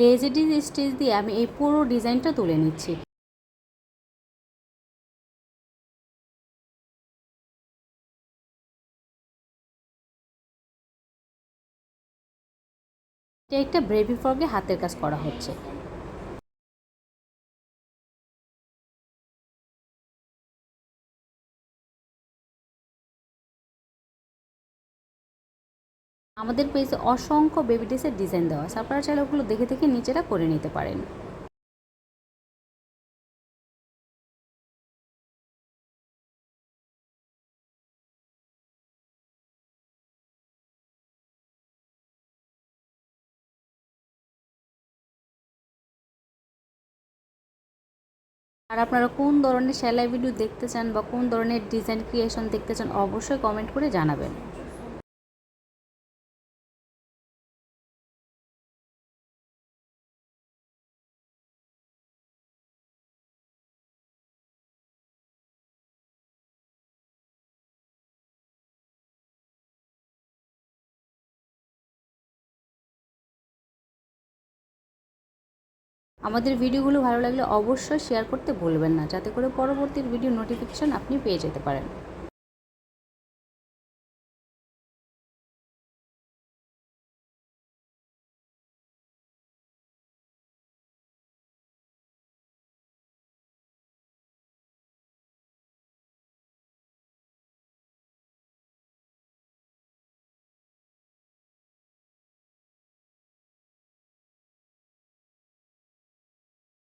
লেজেডি stitch দিয়ে আমি এই পুরো ডিজাইনটা তুলে নিচ্ছি। এটা একটা ব্রেভি ফ্রকে হাতের কাজ করা হচ্ছে। আমাদের পেজে অসংখ্য বেবি ড্রেসের ডিজাইন দেওয়া আছে। আপনারা চাইলে ওগুলো দেখে দেখে নিজেরা করে নিতে পারেন। আর আপনারা কোন ধরনের সেলাই ভিডিও দেখতে চান বা কোন ধরনের ডিজাইন ক্রিয়েশন দেখতে চান, অবশ্যই কমেন্ট করে জানাবেন। আমাদের ভিডিওগুলো ভালো লাগলে অবশ্যই শেয়ার করতে ভুলবেন না। যাতে করে পরবর্তী ভিডিও নোটিফিকেশান আপনি পেয়ে যেতে পারেন।